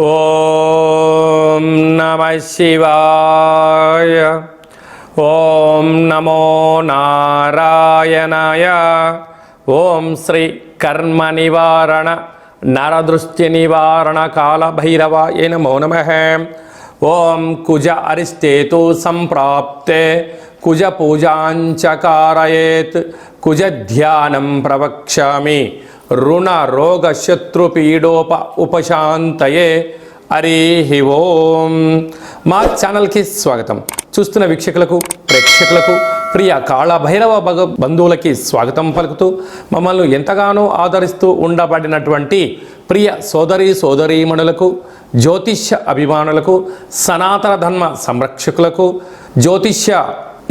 ఓం నమ శివాయ. ఓం నమో నారాయణాయ. ఓం శ్రీ కర్మ నివారణ నరదృష్టి నివారణ కాళభైరవాయ నమో నమ. ఓం కుజ అరిష్టేతు సంప్రాప్తే కుజ కుజధ్యానం కుజ ధ్యానం ప్రవక్ష్యామి రుణ రోగ శత్రు పీడోప ఉపశాంతయే హరి ఓం మా ఛానల్కి స్వాగతం. చూస్తున్న వీక్షకులకు ప్రేక్షకులకు ప్రియ కాళభైరవ భగ బంధువులకి స్వాగతం పలుకుతూ మమ్మల్ని ఎంతగానో ఆదరిస్తూ ఉండబడినటువంటి ప్రియ సోదరి సోదరీమణులకు జ్యోతిష్య అభిమానులకు సనాతన ధర్మ సంరక్షకులకు జ్యోతిష్య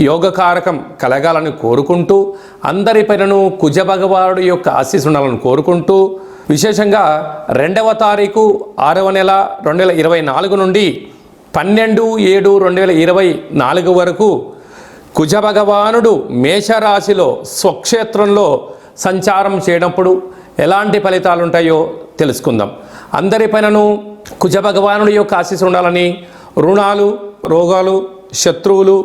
యోగకారకం కలగాలని కోరుకుంటూ అందరిపైనను కుజ భగవానుడి యొక్క ఆశీస్సుండాలని కోరుకుంటూ విశేషంగా రెండవ తారీఖు ఆరవ నెల రెండు వేల ఇరవై నాలుగు నుండి పన్నెండు ఏడు రెండు వేల ఇరవై నాలుగు వరకు కుజ భగవానుడు మేషరాశిలో స్వక్షేత్రంలో సంచారం చేయనప్పుడు ఎలాంటి ఫలితాలు ఉంటాయో తెలుసుకుందాం అందరిపైనను కుజ భగవానుడి యొక్క ఆశీస్సు ఉండాలని రుణాలు రోగాలు శత్రువులు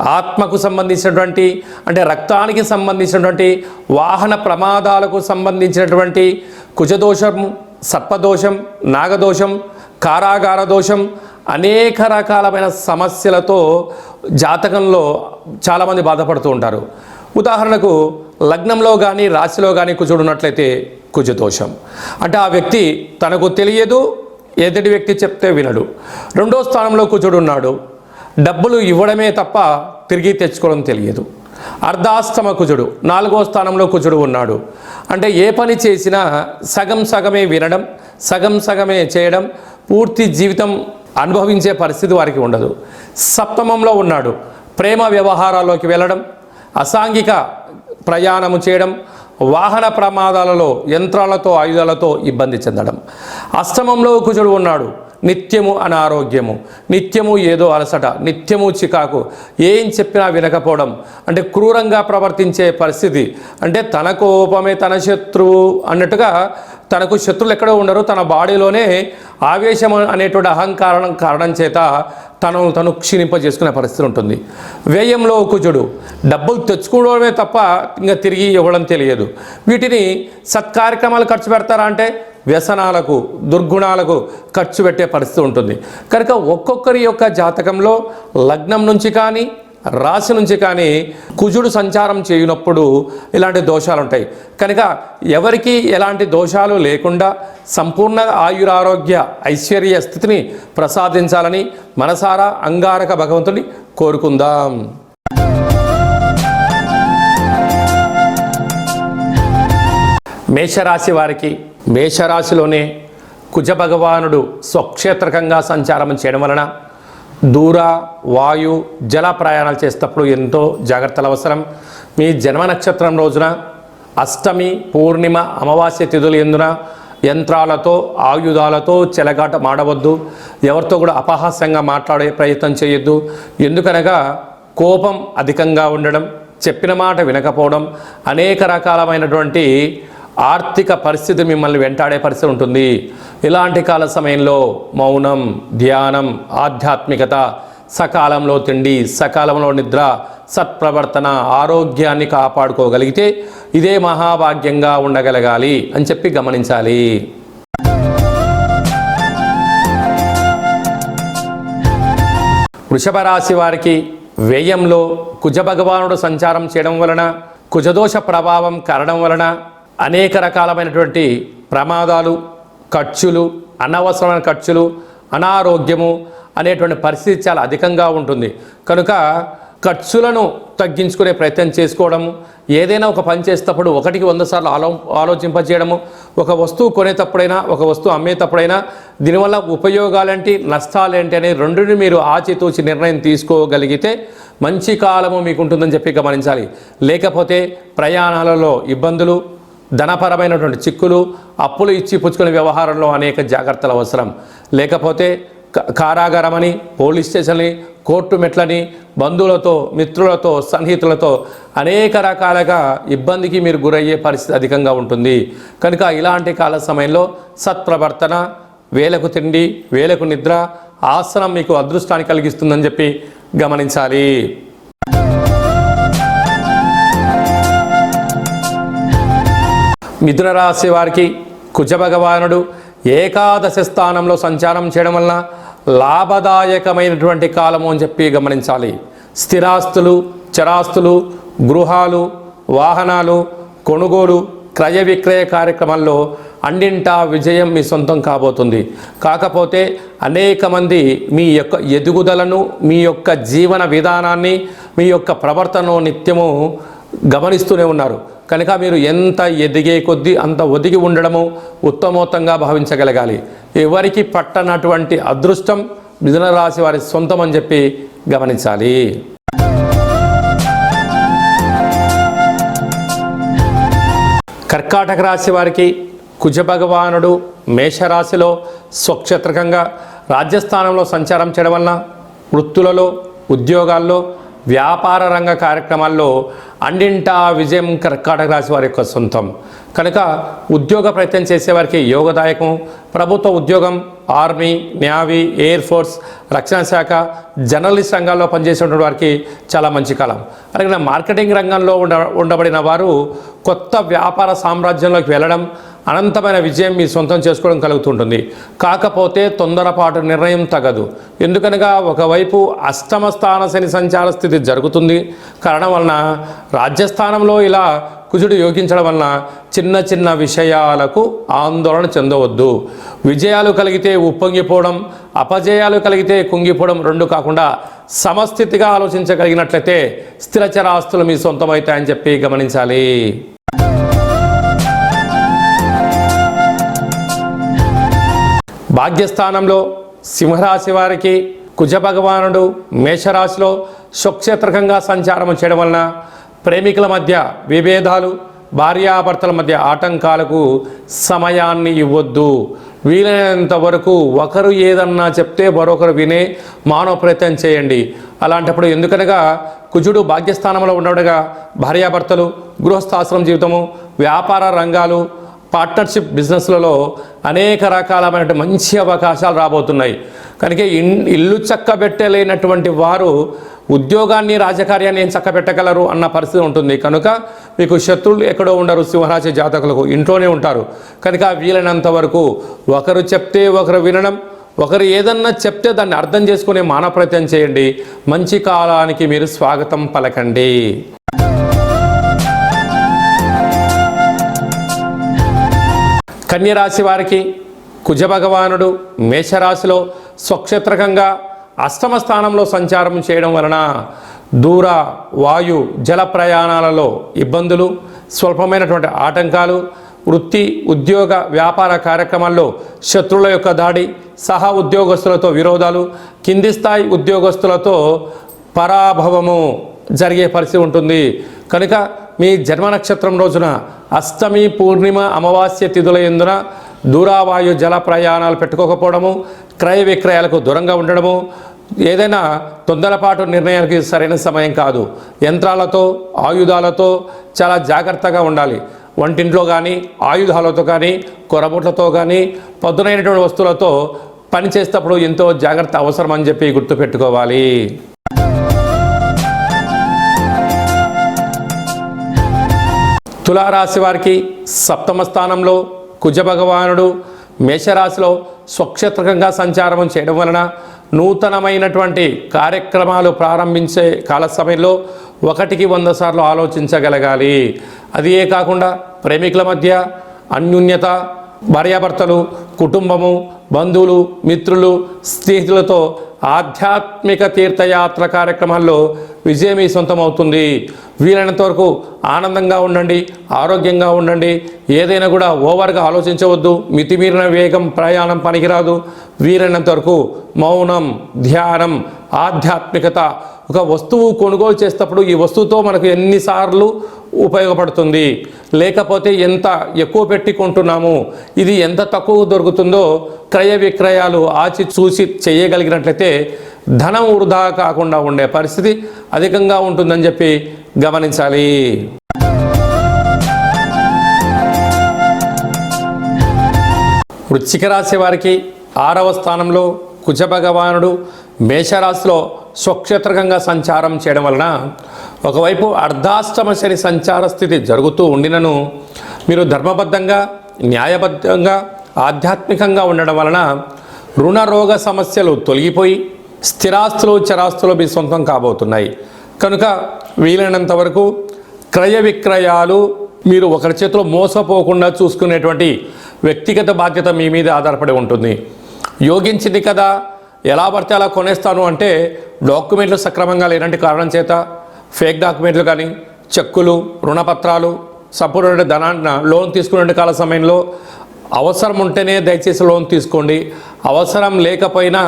ఆత్మకు సంబంధించినటువంటి అంటే రక్తానికి సంబంధించినటువంటి వాహన ప్రమాదాలకు సంబంధించినటువంటి కుజదోషం సర్పదోషం నాగదోషం కారాగార దోషం అనేక రకాలమైన సమస్యలతో జాతకంలో చాలామంది బాధపడుతూ ఉంటారు. ఉదాహరణకు లగ్నంలో కానీ రాశిలో కానీ కుజుడు ఉన్నట్లయితే కుజదోషం. అంటే ఆ వ్యక్తి తనకు తెలియదు ఎదుటి వ్యక్తి చెప్తే వినడు. రెండో స్థానంలో కుజుడు ఉన్నాడు. డబ్బులు ఇవ్వడమే తప్ప తిరిగి తెచ్చుకోవడం తెలియదు. అర్ధాస్తమ కుజుడు నాలుగో స్థానంలో కుజుడు ఉన్నాడు. అంటే ఏ పని చేసినా సగం సగమే వినడం సగం సగమే చేయడం పూర్తి జీవితం అనుభవించే పరిస్థితి వారికి ఉండదు. సప్తమంలో ఉన్నాడు. ప్రేమ వ్యవహారాల్లోకి వెళ్ళడం అసాంఘిక ప్రయాణము చేయడం వాహన ప్రమాదాలలో యంత్రాలతో ఆయుధాలతో ఇబ్బంది చెందడం. అష్టమంలో కుజుడు ఉన్నాడు. నిత్యము అనారోగ్యము. నిత్యము ఏదో అలసట నిత్యము చికాకు. ఏం చెప్పినా వినకపోవడం. అంటే క్రూరంగా ప్రవర్తించే పరిస్థితి. అంటే తన కోపమే తన శత్రువు అన్నట్టుగా తనకు శత్రువులు ఎక్కడో ఉండరు. తన బాడీలోనే ఆవేశం అనేటువంటి అహంకారం కారణం చేత తను తను క్షీణింపజేసుకునే పరిస్థితి ఉంటుంది. వ్యయంలో కుజుడు డబ్బులు తెచ్చుకోవడమే తప్ప ఇంకా తిరిగి ఇవ్వడం తెలియదు. వీటిని సత్కార్యక్రమాలు ఖర్చు పెడతారా అంటే వ్యసనాలకు దుర్గుణాలకు ఖర్చు పెట్టే పరిస్థితి ఉంటుంది. కనుక ఒక్కొక్కరి యొక్క జాతకంలో లగ్నం నుంచి కానీ రాశి నుంచి కానీ కుజుడు సంచారం చేయనప్పుడు ఇలాంటి దోషాలు ఉంటాయి. కనుక ఎవరికి ఎలాంటి దోషాలు లేకుండా సంపూర్ణ ఆయురారోగ్య ఐశ్వర్య స్థితిని ప్రసాదించాలని మనసారా అంగారక భగవంతుని కోరుకుందాం. మేషరాశి వారికి మేషరాశిలోనే కుజ భగవానుడు స్వక్షేత్రకంగా సంచారం చేయడం వలన దూర వాయు జల ప్రయాణాలు చేసేటప్పుడు ఎంతో జాగ్రత్తలు అవసరం. మీ జన్మ నక్షత్రం రోజున అష్టమి పూర్ణిమ అమావాస్య తిథులు ఎందున యంత్రాలతో ఆయుధాలతో చెలగాట మాడవద్దు. ఎవరితో కూడా అపహాస్యంగా మాట్లాడే ప్రయత్నం చేయొద్దు. ఎందుకనగా కోపం అధికంగా ఉండడం చెప్పిన మాట వినకపోవడం అనేక రకాలమైనటువంటి ఆర్థిక పరిస్థితి మిమ్మల్ని వెంటాడే పరిస్థితి ఉంటుంది. ఇలాంటి కాల సమయంలో మౌనం ధ్యానం ఆధ్యాత్మికత సకాలంలో తిండి సకాలంలో నిద్ర సత్ప్రవర్తన ఆరోగ్యాన్ని కాపాడుకోగలిగితే ఇదే మహాభాగ్యంగా ఉండగలగాలి అని చెప్పి గమనించాలి. వృషభ రాశి వారికి వ్యయంలో కుజ భగవానుడు సంచారం చేయడం వలన కుజదోష ప్రభావం కరడం వలన అనేక రకాలమైనటువంటి ప్రమాదాలు ఖర్చులు అనవసరమైన ఖర్చులు అనారోగ్యము అనేటువంటి పరిస్థితి చాలా అధికంగా ఉంటుంది. కనుక ఖర్చులను తగ్గించుకునే ప్రయత్నం చేసుకోవడము ఏదైనా ఒక పని చేసేటప్పుడు ఒకటికి వంద సార్లు ఆలో ఆలోచింపజేయడము ఒక వస్తువు కొనేటప్పుడైనా ఒక వస్తువు అమ్మేటప్పుడైనా దీనివల్ల ఉపయోగాలేంటి నష్టాలేంటి అనే రెండుని మీరు ఆచితూచి నిర్ణయం తీసుకోగలిగితే మంచి కాలము మీకు ఉంటుందని చెప్పి గమనించాలి. లేకపోతే ప్రయాణాలలో ఇబ్బందులు ధనపరమైనటువంటి చిక్కులు అప్పులు ఇచ్చి పుచ్చుకునే వ్యవహారంలో అనేక జాగ్రత్తలు అవసరం. లేకపోతే క- కారాగారమని పోలీస్ స్టేషన్ని కోర్టు మెట్లని బంధువులతో మిత్రులతో సన్నిహితులతో అనేక రకాలుగా ఇబ్బందికి మీరు గురయ్యే పరిస్థితి అధికంగా ఉంటుంది. కనుక ఇలాంటి కాల సమయంలో సత్ప్రవర్తన వేలకు తిండి వేలకు నిద్ర ఆసనం మీకు అదృష్టాన్ని కలిగిస్తుందని చెప్పి గమనించాలి. మిథున రాశి వారికి కుజభగవానుడు ఏకాదశ స్థానంలో సంచారం చేయడం వలన లాభదాయకమైనటువంటి కాలము అని చెప్పి గమనించాలి. స్థిరాస్తులు చరాస్తులు గృహాలు వాహనాలు కొనుగోలు క్రయ విక్రయ కార్యక్రమాల్లో అన్నింటా విజయం మీ సొంతం కాబోతుంది. కాకపోతే అనేక మంది మీ యొక్క ఎదుగుదలను మీ యొక్క జీవన విధానాన్ని మీ యొక్క ప్రవర్తనను నిత్యము గమనిస్తూనే ఉన్నారు. కనుక మీరు ఎంత ఎదిగే కొద్దీ అంత ఒదిగి ఉండడము ఉత్తమోత్తంగా భావించగలగాలి. ఎవరికి పట్టనటువంటి అదృష్టం మిథున రాశి వారి సొంతం అని చెప్పి గమనించాలి. కర్కాటక రాశి వారికి కుజభగవానుడు మేషరాశిలో స్వక్షేత్రకంగా రాజ్యస్థానంలో సంచారం చేయడం వలన వృత్తులలో ఉద్యోగాల్లో వ్యాపార రంగ కార్యక్రమాల్లో అన్నింటా విజయం కర్కాటక రాశి వారి యొక్క సొంతం. కనుక ఉద్యోగ ప్రయత్నం చేసేవారికి యోగదాయకం. ప్రభుత్వ ఉద్యోగం ఆర్మీ నేవీ ఎయిర్ ఫోర్స్ రక్షణ శాఖ జర్నలిస్ట్ రంగాల్లో పనిచేసేటువంటి వారికి చాలా మంచి కాలం. అలాగే మార్కెటింగ్ రంగంలో ఉండ ఉండబడిన వారు కొత్త వ్యాపార సామ్రాజ్యంలోకి వెళ్ళడం అనంతమైన విజయం మీ సొంతం చేసుకోవడం కలుగుతుంటుంది. కాకపోతే తొందరపాటు నిర్ణయం తగదు. ఎందుకనగా ఒకవైపు అష్టమ స్థాన శని సంచార స్థితి జరుగుతుంది. కారణం వలన రాజ్యస్థానంలో ఇలా కుజుడు యోగించడం వలన చిన్న చిన్న విషయాలకు ఆందోళన చెందవద్దు. విజయాలు కలిగితే ఉప్పొంగిపోవడం అపజయాలు కలిగితే కుంగిపోవడం రెండు కాకుండా సమస్థితిగా ఆలోచించగలిగినట్లయితే స్థిరచర ఆస్తులు మీ సొంతమవుతాయని చెప్పి గమనించాలి. భాగ్యస్థానంలో సింహరాశి వారికి కుజ భగవానుడు మేషరాశిలో స్వక్షేత్రకంగా సంచారం చేయడం వలన ప్రేమికుల మధ్య విభేదాలు భార్యాభర్తల మధ్య ఆటంకాలకు సమయాన్ని ఇవ్వద్దు. వీలైనంత వరకు ఒకరు ఏదన్నా చెప్తే మరొకరు వినే మానవ ప్రయత్నం చేయండి. అలాంటప్పుడు ఎందుకనగా కుజుడు భాగ్యస్థానంలో ఉండగా భార్యాభర్తలు గృహస్థాశ్రమ జీవితము వ్యాపార రంగాలు పార్ట్నర్షిప్ బిజినెస్లలో అనేక రకాలమైనటువంటి మంచి అవకాశాలు రాబోతున్నాయి. కనుక ఇన్ ఇల్లు చక్కబెట్టలేనటువంటి వారు ఉద్యోగాన్ని రాజకార్యాన్ని ఏం చక్కబెట్టగలరు అన్న పరిస్థితి ఉంటుంది. కనుక మీకు శత్రువులు ఎక్కడో ఉండరు సింహరాశి జాతకులకు ఇంట్లోనే ఉంటారు. కనుక వీలైనంత వరకు ఒకరు చెప్తే ఒకరు వినడం ఒకరు ఏదన్నా చెప్తే దాన్ని అర్థం చేసుకునే మానవ ప్రయత్నం చేయండి. మంచి కాలానికి మీరు స్వాగతం పలకండి. కన్యరాశి వారికి కుజభగవానుడు మేషరాశిలో స్వక్షేత్రకంగా అష్టమ స్థానంలో సంచారం చేయడం వలన దూర వాయు జల ప్రయాణాలలో ఇబ్బందులు స్వల్పమైనటువంటి ఆటంకాలు వృత్తి ఉద్యోగ వ్యాపార కార్యక్రమాల్లో శత్రువుల యొక్క దాడి సహా ఉద్యోగస్తులతో విరోధాలు కింది స్థాయి ఉద్యోగస్తులతో పరాభవము జరిగే పరిస్థితి ఉంటుంది. కనుక మీ జన్మ నక్షత్రం రోజున అష్టమి పూర్ణిమ అమావాస్య తిథుల ఎందున దూరావాయు జల ప్రయాణాలు పెట్టుకోకపోవడము క్రయ విక్రయాలకు దూరంగా ఉండడము ఏదైనా తొందరపాటు నిర్ణయానికి సరైన సమయం కాదు. యంత్రాలతో ఆయుధాలతో చాలా జాగ్రత్తగా ఉండాలి. వంటింట్లో కానీ ఆయుధాలతో కానీ కొరబుట్లతో కానీ పదునైనటువంటి వస్తువులతో పని చేసేటప్పుడు ఎంతో జాగ్రత్త అవసరం అని చెప్పి గుర్తుపెట్టుకోవాలి. తులారాశి వారికి సప్తమ స్థానంలో కుజ భగవానుడు మేషరాశిలో స్వక్షేత్రకంగా సంచారం చేయడం వలన నూతనమైనటువంటి కార్యక్రమాలు ప్రారంభించే కాల సమయంలో ఒకటికి వంద సార్లు ఆలోచించగలగాలి. అది ఏ కాకుండా ప్రేమికుల మధ్య అన్యూన్యత భార్యాభర్తలు కుటుంబము బంధువులు మిత్రులు స్నేహితులతో ఆధ్యాత్మిక తీర్థయాత్ర కార్యక్రమాల్లో విజయం మీ సొంతం అవుతుంది వీలైనంత వరకు ఆనందంగా ఉండండి ఆరోగ్యంగా ఉండండి. ఏదైనా కూడా ఓవర్గా ఆలోచించవద్దు. మితిమీరిన వేగం ప్రయాణం పనికిరాదు. వీలైనంత వరకు మౌనం ధ్యానం ఆధ్యాత్మికత ఒక వస్తువు కొనుగోలు చేసేటప్పుడు ఈ వస్తువుతో మనకు ఎన్నిసార్లు ఉపయోగపడుతుంది. లేకపోతే ఎంత ఎక్కువ పెట్టి కొంటున్నాము? ఇది ఎంత తక్కువ దొరుకుతుందో క్రయ విక్రయాలు ఆచి చూసి చేయగలిగినట్లయితే ధనం వృధా కాకుండా ఉండే పరిస్థితి అధికంగా ఉంటుందని చెప్పి గమనించాలి. వృశ్చిక రాశి వారికి ఆరవ స్థానంలో కుజ భగవానుడు మేషరాశిలో స్వక్షేత్రకంగా సంచారం చేయడం వలన ఒకవైపు అర్ధాష్టమ శని సంచార స్థితి జరుగుతూ ఉండినను మీరు ధర్మబద్ధంగా న్యాయబద్ధంగా ఆధ్యాత్మికంగా ఉండడం వలన రుణ రోగ సమస్యలు తొలగిపోయి స్థిరాస్తులు చరాస్తులు మీ సొంతం కాబోతున్నాయి. కనుక వీలైనంత వరకు క్రయ విక్రయాలు మీరు ఒకరి చేతిలో మోసపోకుండా చూసుకునేటువంటి వ్యక్తిగత బాధ్యత మీ మీద ఆధారపడి ఉంటుంది. యోగించింది కదా ఎలా పడితే అలా కొనేస్తాను అంటే డాక్యుమెంట్లు సక్రమంగా లేనంటి కారణం చేత ఫేక్ డాక్యుమెంట్లు కానీ చెక్కులు రుణపత్రాలు సంపూర్ణ ధనాన్ని లోన్ తీసుకునే కాల సమయంలో అవసరం ఉంటేనే దయచేసి లోన్ తీసుకోండి. అవసరం లేకపోయినా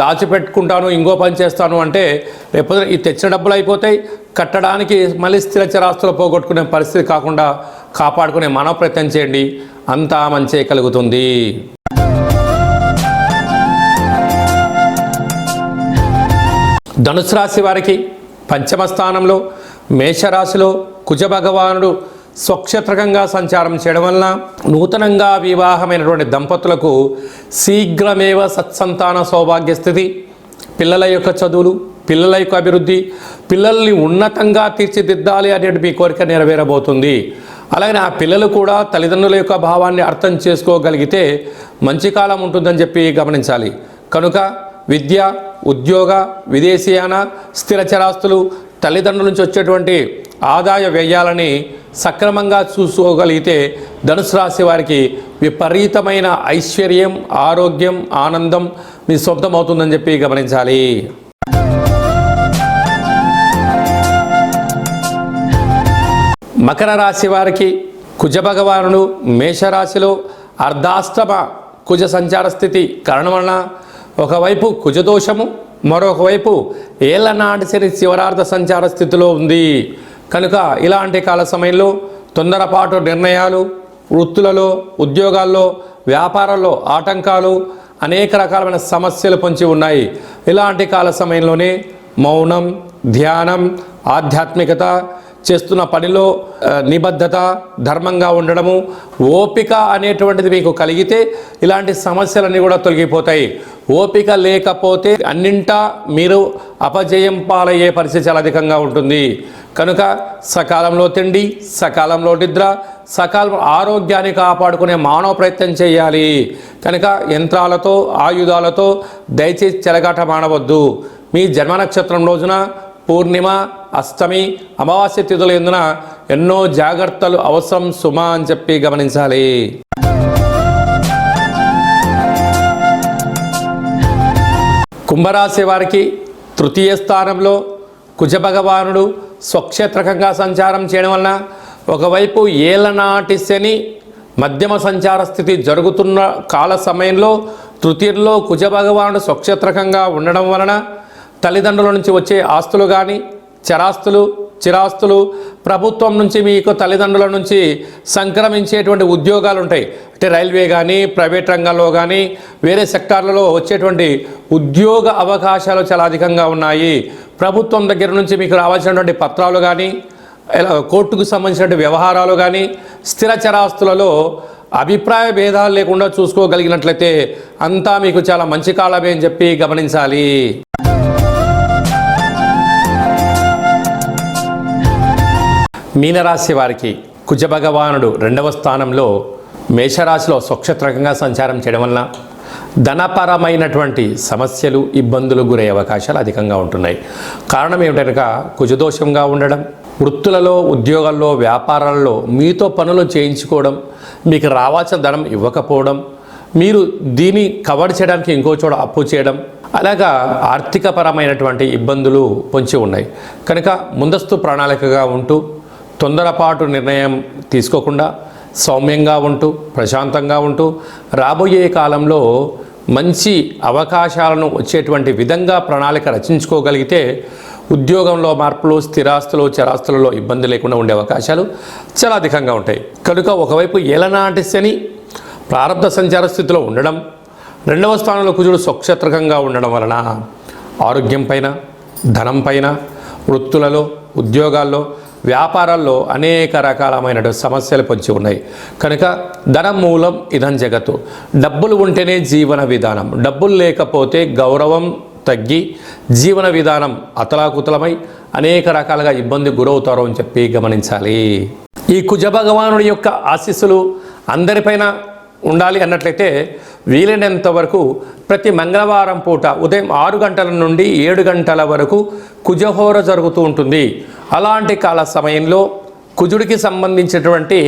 దాచిపెట్టుకుంటాను ఇంకో పని చేస్తాను అంటే రేపు ఈ తెచ్చిన డబ్బులు అయిపోతాయి. కట్టడానికి మళ్ళీ స్థిర చరాస్తులు పోగొట్టుకునే పరిస్థితి కాకుండా కాపాడుకునే మనో ప్రయత్నం చేయండి. అంతా మంచి కలుగుతుంది. ధనుసు రాశి వారికి పంచమ స్థానంలో మేషరాశిలో కుజభగవానుడు స్వక్షత్రకంగా స్వక్షేత్రకంగా సంచారం చేయడం వలన నూతనంగా వివాహమైనటువంటి దంపతులకు శీఘ్రమేవ సత్సంతాన సౌభాగ్య స్థితి. పిల్లల యొక్క చదువులు పిల్లల యొక్క అభివృద్ధి పిల్లల్ని ఉన్నతంగా తీర్చిదిద్దాలి అనేటువంటి మీ కోరిక నెరవేరబోతుంది. అలాగే ఆ పిల్లలు కూడా తల్లిదండ్రుల యొక్క భావాన్ని అర్థం చేసుకోగలిగితే మంచి కాలం ఉంటుందని చెప్పి గమనించాలి. కనుక విద్య ఉద్యోగ విదేశీయాన స్థిర చరాస్తులు తల్లిదండ్రుల నుంచి వచ్చేటువంటి ఆదాయ వ్యయాలని సక్రమంగా చూసుకోగలిగితే ధనుసు రాశి వారికి విపరీతమైన ఐశ్వర్యం ఆరోగ్యం ఆనందం మీ సొంతమవుతుందని చెప్పి గమనించాలి. మకర రాశి వారికి కుజభగవానుడు మేషరాశిలో అర్ధాష్టమ కుజ సంచార స్థితి కారణం వలన ఒకవైపు కుజదోషము మరొకవైపు వైపు ఏళ్ళనాటి శని శివరార్థ సంచార స్థితిలో ఉంది. కనుక ఇలాంటి కాల సమయంలో తొందరపాటు నిర్ణయాలు వృత్తులలో ఉద్యోగాల్లో వ్యాపారాల్లో ఆటంకాలు అనేక రకాలమైన సమస్యలు పొంచి ఉన్నాయి. ఇలాంటి కాల సమయంలోనే మౌనం ధ్యానం ఆధ్యాత్మికత చేస్తున్న పనిలో నిబద్ధత ధర్మంగా ఉండడము ఓపిక అనేటువంటిది మీకు కలిగితే ఇలాంటి సమస్యలన్నీ కూడా తొలగిపోతాయి. ఓపిక లేకపోతే అన్నింటా మీరు అపజయం పాలయ్యే పరిస్థితి చాలా అధికంగా ఉంటుంది. కనుక సకాలంలో తిండి సకాలంలో నిద్ర సకాలం ఆరోగ్యాన్ని కాపాడుకునే మానవ ప్రయత్నం చేయాలి. కనుక యంత్రాలతో ఆయుధాలతో దయచేసి చెలగాట మానవద్దు. మీ జన్మ నక్షత్రం రోజున పూర్ణిమ అష్టమి అమావాస్య తిథుల ఎందున ఎన్నో జాగ్రత్తలు అవసరం సుమా అని చెప్పి గమనించాలి. కుంభరాశి వారికి తృతీయ స్థానంలో కుజభగవానుడు స్వక్షేత్రకంగా సంచారం చేయడం వలన ఒకవైపు ఏలనాటి శని మధ్యమ సంచార స్థితి జరుగుతున్న కాల సమయంలో తృతీయంలో కుజభగవానుడు స్వక్షేత్రకంగా ఉండడం వలన తల్లిదండ్రుల నుంచి వచ్చే ఆస్తులు కానీ చరాస్తులు చిరాస్తులు ప్రభుత్వం నుంచి మీకు తల్లిదండ్రుల నుంచి సంక్రమించేటువంటి ఉద్యోగాలు ఉంటాయి అంటే రైల్వే కానీ ప్రైవేట్ రంగంలో కానీ వేరే సెక్టార్లలో వచ్చేటువంటి ఉద్యోగ అవకాశాలు చాలా అధికంగా ఉన్నాయి. ప్రభుత్వం దగ్గర నుంచి మీకు రావాల్సినటువంటి పత్రాలు కానీ ఎలా కోర్టుకు సంబంధించినటువంటి వ్యవహారాలు కానీ స్థిర చరాస్తులలో అభిప్రాయ భేదాలు లేకుండా చూసుకోగలిగినట్లయితే అంతా మీకు చాలా మంచి కాలమే అని చెప్పి గమనించాలి. మీనరాశి వారికి కుజ భగవానుడు రెండవ స్థానంలో మేషరాశిలో స్వక్షత్రకంగా సంచారం చేయడం వలన ధనపరమైనటువంటి సమస్యలు ఇబ్బందులు గురయ్యే అవకాశాలు అధికంగా ఉంటున్నాయి. కారణం ఏమిటనక కుజదోషంగా ఉండడం వృత్తులలో ఉద్యోగాల్లో వ్యాపారాల్లో మీతో పనులు చేయించుకోవడం మీకు రావాల్సిన ధనం ఇవ్వకపోవడం మీరు దీన్ని కవర్ చేయడానికి ఇంకో చోట అప్పు చేయడం అలాగా ఆర్థికపరమైనటువంటి ఇబ్బందులు పొంచి ఉన్నాయి. కనుక ముందస్తు ప్రణాళికగా ఉంటూ తొందరపాటు నిర్ణయం తీసుకోకుండా సౌమ్యంగా ఉంటూ ప్రశాంతంగా ఉంటూ రాబోయే కాలంలో మంచి అవకాశాలను వచ్చేటువంటి విధంగా ప్రణాళిక రచించుకోగలిగితే ఉద్యోగంలో మార్పులు స్థిరాస్తులు చరాస్తులలో ఇబ్బంది లేకుండా ఉండే అవకాశాలు చాలా అధికంగా ఉంటాయి. కనుక ఒకవైపు ఏలనాటి శని ప్రారంభ సంచార స్థితిలో ఉండడం రెండవ స్థానంలో కుజుడు స్వక్షత్రకంగా ఉండడం వలన ఆరోగ్యం పైన ధనం పైన వృత్తులలో ఉద్యోగాల్లో వ్యాపారాల్లో అనేక రకాలమైన సమస్యలు పొంచి ఉన్నాయి. కనుక ధనం మూలం ఇదం జగత్తు. డబ్బులు ఉంటేనే జీవన విధానం. డబ్బులు లేకపోతే గౌరవం తగ్గి జీవన విధానం అతలాకుతలమై అనేక రకాలుగా ఇబ్బంది గురవుతారు అని చెప్పి గమనించాలి. ఈ కుజ భగవానుడి యొక్క ఆశీస్సులు అందరిపైన ఉండాలి అన్నట్లయితే వీలైనంత వరకు ప్రతి మంగళవారం పూట ఉదయం ఆరు గంటల నుండి ఏడు గంటల వరకు కుజహోర జరుగుతూ ఉంటుంది. అలాంటి కాల సమయంలో కుజుడికి సంబంధించినటువంటి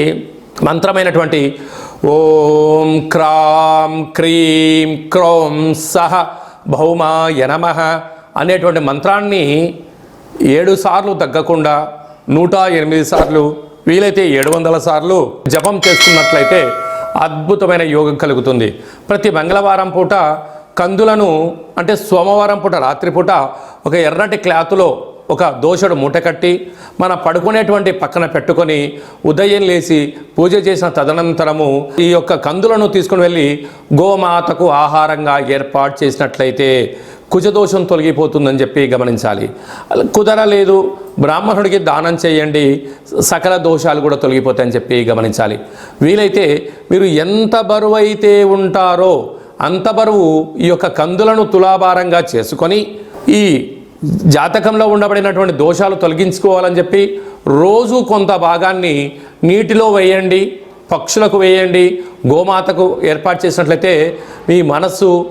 మంత్రమైనటువంటి ఓం క్రాం క్రీం క్రోం సహ భౌమాయ యనమ అనేటువంటి మంత్రాన్ని ఏడు సార్లు తగ్గకుండా నూట ఎనిమిది సార్లు వీలైతే ఏడు వందల సార్లు జపం చేసుకున్నట్లయితే అద్భుతమైన యోగం కలుగుతుంది. ప్రతి మంగళవారం పూట కందులను అంటే సోమవారం పూట రాత్రిపూట ఒక ఎర్రటి క్లాతులో ఒక దోషుడు మూట కట్టి మన పడుకునేటువంటి పక్కన పెట్టుకొని ఉదయం లేచి పూజ చేసిన తదనంతరము ఈ యొక్క కందులను తీసుకుని వెళ్ళి గోమాతకు ఆహారంగా ఏర్పాటు చేసినట్లయితే కుజదోషం తొలగిపోతుందని చెప్పి గమనించాలి. కుదరలేదు. బ్రాహ్మణుడికి దానం చేయండి. సకల దోషాలు కూడా తొలగిపోతాయని చెప్పి గమనించాలి. వీలైతే మీరు ఎంత బరువు అయితే ఉంటారో అంత బరువు ఈ యొక్క కందులను తులాభారంగా చేసుకొని ఈ జాతకంలో ఉండబడినటువంటి దోషాలు తొలగించుకోవాలని చెప్పి రోజు కొంత భాగాన్ని నీటిలో వేయండి పక్షులకు వేయండి గోమాతకు ఏర్పాటు చేసినట్లయితే మీ మనస్సు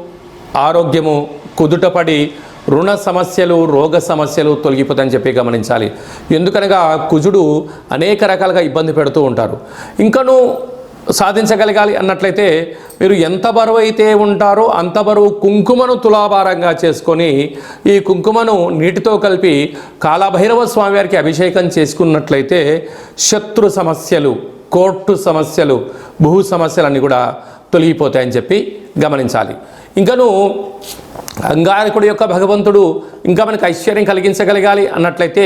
ఆరోగ్యము కుదుటపడి రుణ సమస్యలు రోగ సమస్యలు తొలగిపోతాయని చెప్పి గమనించాలి. ఎందుకనగా కుజుడు అనేక రకాలుగా ఇబ్బంది పెడుతూ ఉంటారు. ఇంకను సాధించగలగాలి అన్నట్లయితే మీరు ఎంత బరువు అయితే ఉంటారో అంత బరువు కుంకుమను తులాభారంగా చేసుకొని ఈ కుంకుమను నీటితో కలిపి కాలభైరవ స్వామివారికి అభిషేకం చేసుకున్నట్లయితే శత్రు సమస్యలు కోర్టు సమస్యలు భూ సమస్యలన్నీ కూడా తొలగిపోతాయని చెప్పి గమనించాలి. ఇంకను అంగారకుడి యొక్క భగవంతుడు ఇంకా మనకు ఐశ్వర్యం కలిగించగలగాలి అన్నట్లయితే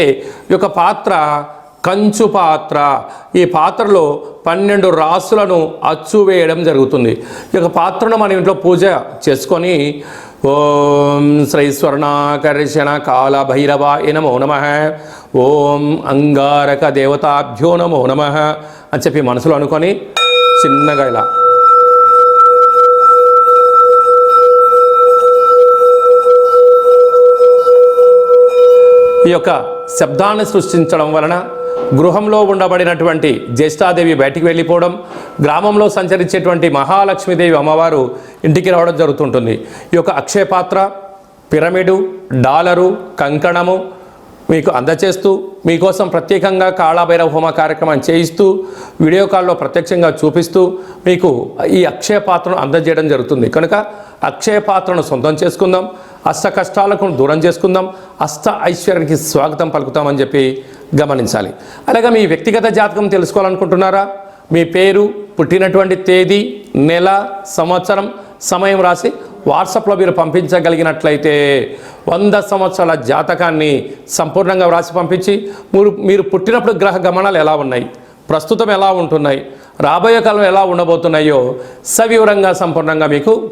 ఈ యొక్క పాత్ర కంచు పాత్ర. ఈ పాత్రలో పన్నెండు రాసులను అచ్చు వేయడం జరుగుతుంది. ఈ యొక్క పాత్రను మన ఇంట్లో పూజ చేసుకొని ఓం శ్రైస్వర్ణాకర్షణ కాల భైరవ నమో నమ. ఓం అంగారక దేవతాభ్యో నమో నమ అని చెప్పి మనసులో అనుకొని చిన్నగా ఇలా. ఈ యొక్క శబ్దాన్ని సృష్టించడం వలన గృహంలో ఉండబడినటువంటి జ్యేష్ఠాదేవి బయటికి వెళ్ళిపోవడం గ్రామంలో సంచరించేటువంటి మహాలక్ష్మీదేవి అమ్మవారు ఇంటికి రావడం జరుగుతుంటుంది. ఈ యొక్క అక్షయపాత్ర పిరమిడు డాలరు కంకణము మీకు అందచేస్తూ మీకోసం ప్రత్యేకంగా కాళాభైరవ హోమ కార్యక్రమం చేయిస్తూ వీడియో కాల్లో ప్రత్యక్షంగా చూపిస్తూ మీకు ఈ అక్షయ పాత్రను అందజేయడం జరుగుతుంది. కనుక అక్షయ పాత్రను సొంతం చేసుకుందాం అష్ట కష్టాలకు దూరం చేసుకుందాం అష్ట ఐశ్వర్యానికి స్వాగతం పలుకుతామని చెప్పి గమనించాలి. అలాగే మీ వ్యక్తిగత జాతకం తెలుసుకోవాలనుకుంటున్నారా? మీ పేరు పుట్టినటువంటి తేదీ నెల సంవత్సరం సమయం రాసి వాట్సాప్లో మీరు పంపించగలిగినట్లయితే వంద సంవత్సరాల జాతకాన్ని సంపూర్ణంగా వ్రాసి పంపించి మీరు మీరు పుట్టినప్పుడు గ్రహ గమనాలు ఎలా ఉన్నాయి? ప్రస్తుతం ఎలా ఉంటున్నాయి? రాబోయే కాలం ఎలా ఉండబోతున్నాయో సవివరంగా సంపూర్ణంగా మీకు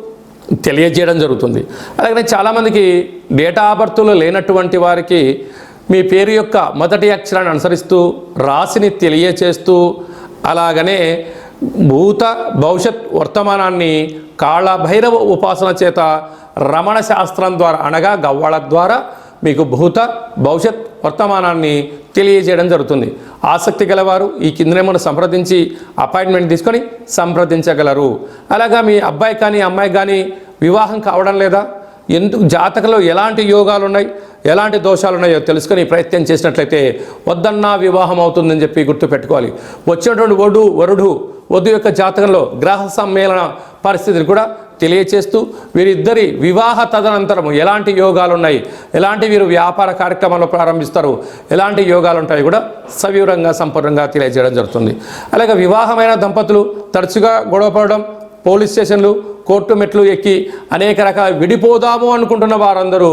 తెలియజేయడం జరుగుతుంది. అలాగే చాలామందికి డేటా ఆఫ్ లేనటువంటి వారికి మీ పేరు యొక్క మొదటి అక్షరాన్ని అనుసరిస్తూ రాశిని తెలియచేస్తూ అలాగనే భూత భవిష్యత్ వర్తమానాన్ని కాళభైరవ ఉపాసన చేత రమణ శాస్త్రం ద్వారా అనగా గవ్వాళ ద్వారా మీకు భూత భవిష్యత్ వర్తమానాన్ని తెలియజేయడం జరుగుతుంది. ఆసక్తి గలవారు ఈ కిందనేమో సంప్రదించి అపాయింట్మెంట్ తీసుకొని సంప్రదించగలరు. అలాగా మీ అబ్బాయి కానీ అమ్మాయి కానీ వివాహం కావడం లేదా? ఎందుకు జాతకంలో ఎలాంటి యోగాలు ఉన్నాయి ఎలాంటి దోషాలు ఉన్నాయో తెలుసుకొని ప్రయత్నం చేసినట్లయితే వద్దన్నా వివాహం అవుతుందని చెప్పి గుర్తుపెట్టుకోవాలి. వచ్చినటువంటి వడు వరుడు వధు యొక్క జాతకంలో గ్రహ సమ్మేళన పరిస్థితిని కూడా తెలియచేస్తూ వీరిద్దరి వివాహ తదనంతరము ఎలాంటి యోగాలు ఉన్నాయి ఎలాంటి వీరు వ్యాపార కార్యక్రమాలు ప్రారంభిస్తారు ఎలాంటి యోగాలు ఉంటాయి కూడా సవివరంగా సంపూర్ణంగా తెలియజేయడం జరుగుతుంది. అలాగే వివాహమైన దంపతులు తరచుగా గొడవపడడం పోలీస్ స్టేషన్లు కోర్టు మెట్లు ఎక్కి అనేక రకాల విడిపోదాము అనుకుంటున్న వారందరూ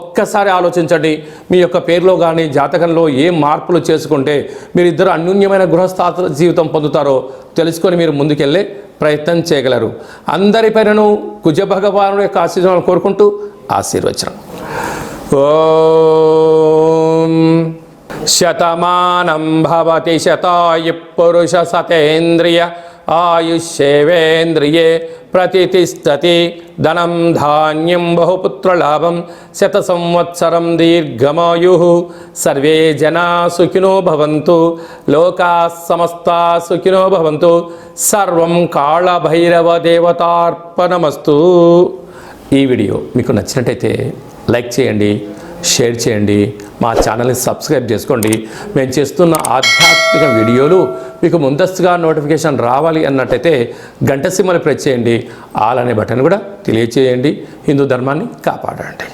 ఒక్కసారి ఆలోచించండి. మీ యొక్క పేరులో కానీ జాతకంలో ఏ మార్పులు చేసుకుంటే మీరు ఇద్దరు అన్యూన్యమైన గృహస్థాత జీవితం పొందుతారో తెలుసుకొని మీరు ముందుకెళ్ళే ప్రయత్నం చేయగలరు. అందరిపైనను కుజ భగవాను యొక్క ఆశీర్వాదాలు కోరుకుంటూ ఆశీర్వచనం. ఓం శతమానం భవతి శతాయు పురుష సతేంద్రియ ఆయుష్యేవేంద్రియే ప్రతిష్టతి ధనం ధాన్యం బహుపుత్రలాభం శత సంవత్సరం దీర్ఘమాయు సర్వే జనా సుఖినో భవంతు లోకా సమస్తా సుఖినో భవంతు సర్వం కాళభైరవ దేవతార్పణమస్తు ఈ వీడియో మీకు నచ్చినట్టయితే లైక్ చేయండి షేర్ చేయండి మా ఛానల్ని సబ్స్క్రైబ్ చేసుకోండి. మేము చేస్తున్న ఆధ్యాత్మిక వీడియోలు మీకు ముందస్తుగా నోటిఫికేషన్ రావాలి అన్నట్టయితే గంట సిమ్మని ప్రెస్ చేయండి. ఆల్ అనే బటన్ కూడా తెలియచేయండి. హిందూ ధర్మాన్ని కాపాడండి.